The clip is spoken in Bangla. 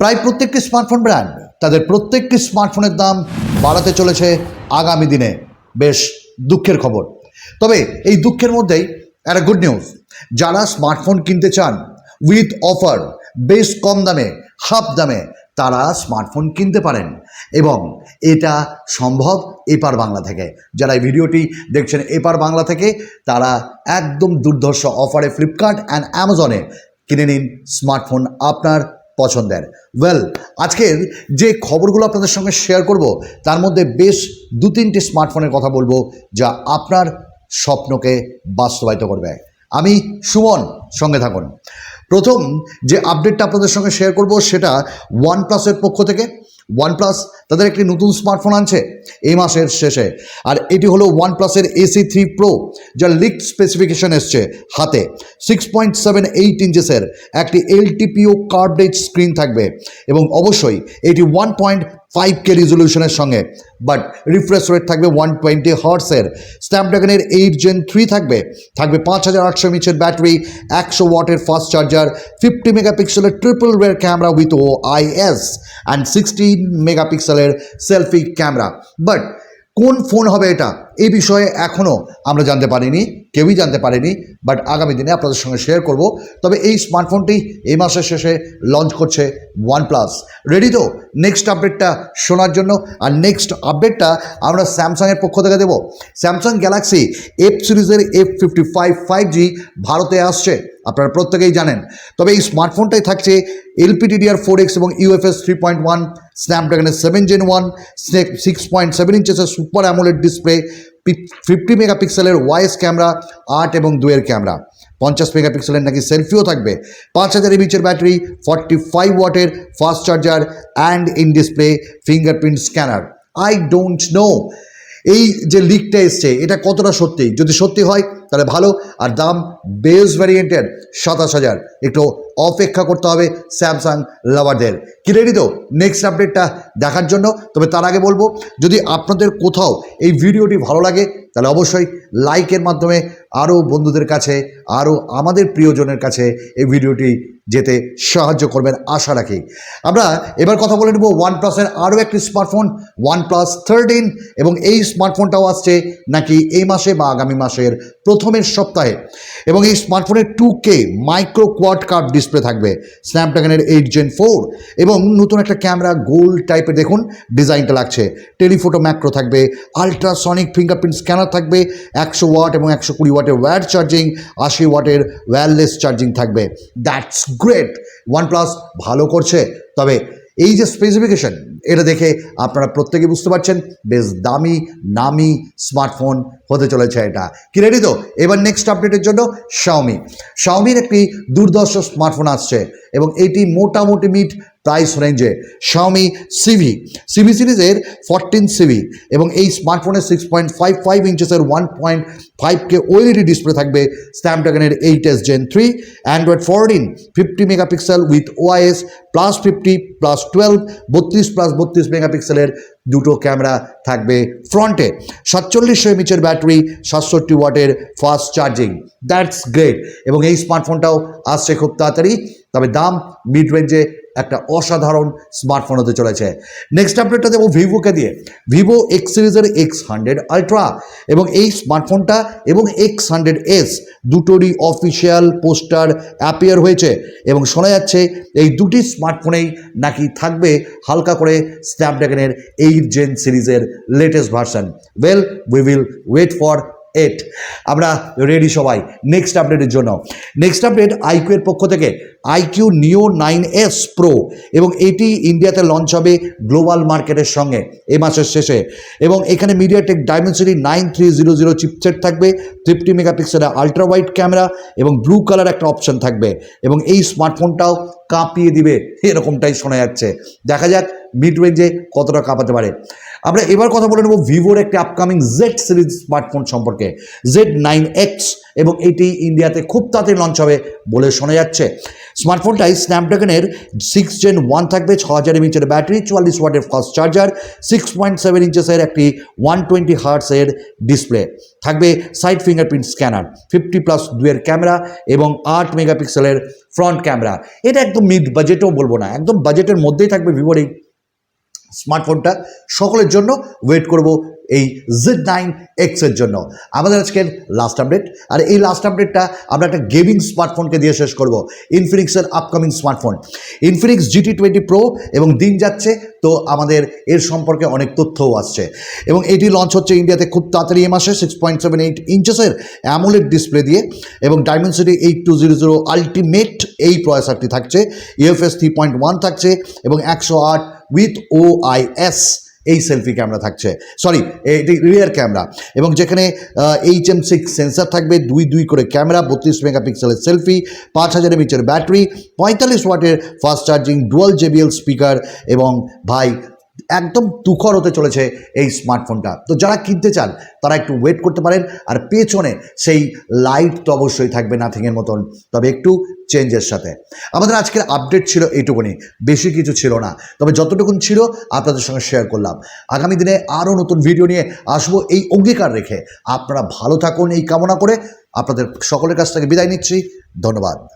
প্রায় প্রত্যেকটি স্মার্টফোন ব্র্যান্ড তাদের প্রত্যেকটি স্মার্টফোনের দাম বাড়াতে চলেছে আগামী দিনে। বেশ দুঃখের খবর। তবে এই দুঃখের মধ্যেই একটা গুড নিউজ যারা স্মার্টফোন কিনতে চান উইথ অফার বেশ কম দামে হাফ দামে, তারা স্মার্টফোন কিনতে পারেন এবং এটা সম্ভব এপার বাংলা থেকে। যারা এই ভিডিওটি দেখছেন এপার বাংলা থেকে, তারা একদম দুর্ধর্ষ অফারে ফ্লিপকার্ট অ্যান্ড অ্যামাজনে কিনে নিন স্মার্টফোন আপনার পছন্দের। ওয়েল আজকের যে খবরগুলো আপনাদের সঙ্গে শেয়ার করব, তার মধ্যে বেশ দু তিনটি স্মার্টফোনের কথা বলব, যা আপনার স্বপ্নকে বাস্তবায়িত করবে। আমি সুমন, সঙ্গে থাকুন। প্রথম যে আপডেটটা আপনাদের সঙ্গে শেয়ার করব, সেটা ওয়ান প্লাসের পক্ষ থেকে। ওয়ান প্লাস তাদের একটি নতুন স্মার্টফোন আনছে এই মাসের শেষে। আর এটি হলো ওয়ান প্লাসের এসি থ্রি প্রো যার লিক স্পেসিফিকেশন এসছে হাতে। সিক্স পয়েন্ট সেভেন এইট ইঞ্চেসের একটি এলটিপিও কার্ডেজ স্ক্রিন থাকবে এবং অবশ্যই এটি ওয়ান পয়েন্ট ফাইভ কে রিজলিউশনের সঙ্গে। বাট রিফ্রেশ রেট থাকবে ওয়ান টোয়েন্টি হার্টসের স্ন্যাপড্রাগনের এইট জেন থ্রি থাকবে। থাকবে পাঁচ হাজার আটশো এমএচের ব্যাটারি একশো ওয়াটের ফাস্ট চার্জার ফিফটি মেগাপিক্সেলের triple rear camera with O IS and sixteen মেগাপিক্সেলের সেলফি ক্যামেরা। বাট, কোন ফোন হবে এটা? এই বিষয়ে এখনও আমরা জানতে পারিনি, কেউই জানতে পারেনি, বাট আগামী দিনে আপনাদের সঙ্গে শেয়ার করব। তবে এই স্মার্টফোনটি এই মাসের শেষে লঞ্চ করছে ওয়ানপ্লাস রেডি তো? নেক্সট আপডেটটা শোনার জন্য। আর নেক্সট আপডেটটা আমরা স্যামসাংয়ের পক্ষ থেকে দেবো। স্যামসাং গ্যালাক্সি এফ সিরিজের F fifty five five G ভারতে আসছে। আপনারা প্রত্যেকেই জানেন। তবে এই স্মার্টফোনটাই থাকছে এলপিডিডিআর ফোর এক্স এবং ইউএফএস থ্রি পয়েন্ট ওয়ান, স্ন্যাপড্রাগনের সেভেন জেন ওয়ান স্নেক সিক্স পয়েন্ট সেভেন ইঞ্চেসের সুপার অ্যামোলেড ডিসপ্লে ফিফটি মেগাপিক্সেলের ওয়াইস ক্যামেরা, আট এবং দুয়ের ক্যামেরা। পঞ্চাশ মেগাপিক্সেলের নাকি সেলফিও থাকবে। পাঁচ হাজার এমএচের ব্যাটারি, ফর্টি ফাইভ ওয়াটের fast charger and in display fingerprint scanner. I don't know. এই যে লিকটা এসছে, এটা কতটা সত্যি? যদি সত্যি হয় তাহলে ভালো। আর দাম বেস ভ্যারিয়েন্টের সাতাশ হাজার। একটু অপেক্ষা করতে হবে স্যামসাং লাভারদের কি রেডি তো? নেক্সট আপডেটটা দেখার জন্য। তবে তার আগে বলব, যদি আপনাদের কোথাও এই ভিডিওটি ভালো লাগে তাহলে অবশ্যই লাইকের মাধ্যমে আরও বন্ধুদের কাছে আরও আমাদের প্রিয়জনের কাছে এই ভিডিওটি যেতে সাহায্য করবেন আশা রাখি। আমরা এবার কথা বলে নেব ওয়ান প্লাসের আরও একটি স্মার্টফোন ওয়ান প্লাস থার্টিন এবং এই স্মার্টফোনটাও আসছে নাকি এই মাসে বা আগামী মাসের প্রথমের সপ্তাহে। এবং এই স্মার্টফোনের two K micro quad curved display থাকবে স্ন্যাপড্রাগনের এইট জেন ফোর এবং নতুন একটা ক্যামেরা গোল্ড টাইপের দেখুন ডিজাইনটা লাগছে। টেলিফোটো ম্যাক্রো থাকবে আলট্রাসনিক ফিঙ্গারপ্রিন্ট স্ক্যানার থাকবে একশো ওয়াট এবং একশো কুড়ি ওয়াটের ওয়্যার চার্জিং, আশি ওয়াটের ওয়্যারলেস চার্জিং থাকবে। দ্যাটস গ্রেট ওয়ানপ্লাস ভালো করছে। তবে এই যে স্পেসিফিকেশন এটা দেখে আপনারা প্রত্যেকে বুঝতে পারছেন, বেশ দামি, নামি স্মার্টফোন হতে চলেছে এটা। কি রেডি তো? এবার নেক্সট আপডেটের জন্য শাওমি শাওমির একটি দুর্দর্শ স্মার্টফোন আসছে এবং এটি মোটামুটি মিট প্রাইস রেঞ্জে শাওমি সিভি সিভি সিরিজের ফরটিন সিভি এবং এই স্মার্টফোনের six point five five ইঞ্চেসের one point five K OLED display থাকবে স্ন্যাপড্রাগনের eight S gen three Android fourteen fifty megapixel with OIS plus fifty plus twelve বত্রিশ প্লাস বত্রিশ মেগাপিক্সেলের দুটো ক্যামেরা থাকবে ফ্রন্টে সাতচল্লিশশো এমএচের ব্যাটারি সাতষট্টি ওয়াটের ফাস্ট চার্জিং দ্যাটস গ্রেট এবং এই স্মার্টফোনটাও আসছে খুব তাড়াতাড়ি, তবে দাম মিড রেঞ্জে একটা অসাধারণ স্মার্টফোন হতে চলেছে। নেক্সট আপডেটটা দেবো ভিভোকে দিয়ে। ভিভো এক্স সিরিজের এক্স হান্ড্রেড আলট্রা এবং এই স্মার্টফোনটা এবং এক্স হান্ড্রেড এস দুটোরই অফিসিয়াল পোস্টার অ্যাপিয়ার হয়েছে এবং শোনা যাচ্ছে এই দুটি স্মার্টফোনেই নাকি থাকবে হালকা করে স্ন্যাপড্রাগনের এইট জেন সিরিজের latest version well we will wait for it আমরা রেডি সবাই। নেক্সট আপডেটের জন্য। নেক্সট আপডেট আইকিউ এর পক্ষ থেকে। আইকিউ নিও নাইন এস প্রো এবং এটি ইন্ডিয়াতে লঞ্চ হবে গ্লোবাল মার্কেটের সঙ্গে এ মাসের শেষে। এবং এখানে MediaTek Dimensity nine three zero zero chipset থাকবে ফিফটি মেগাপিক্সেলের আলট্রা ওয়াইড ক্যামেরা এবং ব্লু কালার একটা অপশন থাকবে। এবং এই স্মার্টফোনটাও কাঁপিয়ে দিবে, এরকমটাই শোনা যাচ্ছে। দেখা যাক মিড রেঞ্জে কতটা কাঁপাতে পারে। আমরা এবার কথা বলে নেব ভিভোর একটি আপকামিং জেড সিরিজ স্মার্টফোন সম্পর্কে। জেড নাইন এক্স এবং এটি ইন্ডিয়াতে খুব তাড়াতাড়ি লঞ্চ হবে বলে শোনা যাচ্ছে। স্মার্টফোনটাই স্ন্যাপড্রাগনের সিক্স জেন ওয়ান থাকবে, ছ হাজার এমএচের ব্যাটারি চুয়াল্লিশ ওয়াটের fast charger six point seven ইঞ্চেসের একটি ওয়ান টোয়েন্টি হার্টসের ডিসপ্লে থাকবে side fingerprint scanner fifty plus দুয়ের ক্যামেরা এবং আট মেগাপিক্সেলের ফ্রন্ট ক্যামেরা এটা একদম মিড বাজেটও বলব না, একদম বাজেটের মধ্যেই থাকবে ভিভোর এই স্মার্টফোনটা সকলের জন্য ওয়েট করব। এই জেড নাইন এক্সের জন্য। আমাদের আজকের লাস্ট আপডেট আর এই লাস্ট আপডেটটা আমরা একটা গেমিং স্মার্টফোনকে দিয়ে শেষ করব। ইনফিনিক্সের upcoming smartphone Infinix GT twenty pro এবং দিন যাচ্ছে, তো আমাদের এর সম্পর্কে অনেক তথ্যও আসছে। এবং এটি লঞ্চ হচ্ছে ইন্ডিয়াতে খুব তাড়াতাড়ি এ মাসে সিক্স পয়েন্ট সেভেন এইট ইঞ্চেসের অ্যামোলেড ডিসপ্লে দিয়ে। এবং Dimensity eight two zero zero ultimate এই প্রয়াসারটি থাকছে। ইউএফএস থ্রি পয়েন্ট ওয়ান থাকছে এবং একশো আট উইথ ও আই এস এই সেলফি ক্যামেরা থাকছে। সরি এটি রিয়ার ক্যামেরা এবং যেখানে এইচ এম সিক্স সেন্সার থাকবে, দুই দুই করে ক্যামেরা, বত্রিশ মেগাপিক্সেলের সেলফি পাঁচ হাজার এমএচের ব্যাটারি পঁয়তাল্লিশ ওয়াটের fast charging dual JBL speaker এবং ভাই একদম তুখর হতে চলেছে এই স্মার্টফোনটা তো যারা কিনতে চান, তারা একটু ওয়েট করতে পারেন, আর পেছনে সেই লাইট তো অবশ্যই থাকবে নাথিংয়ের মতন। তবে একটু চেঞ্জের সাথে। আমাদের আজকের আপডেট ছিল এইটুকুনি, বেশি কিছু ছিল না। তবে যতটুকুন ছিল, আপনাদের সঙ্গে শেয়ার করলাম। আগামী দিনে আরও নতুন ভিডিও নিয়ে আসব এই অঙ্গীকার রেখে। আপনারা ভালো থাকুন এই কামনা করে। আপনাদের সকলের কাছ থেকে বিদায় নিচ্ছি। ধন্যবাদ।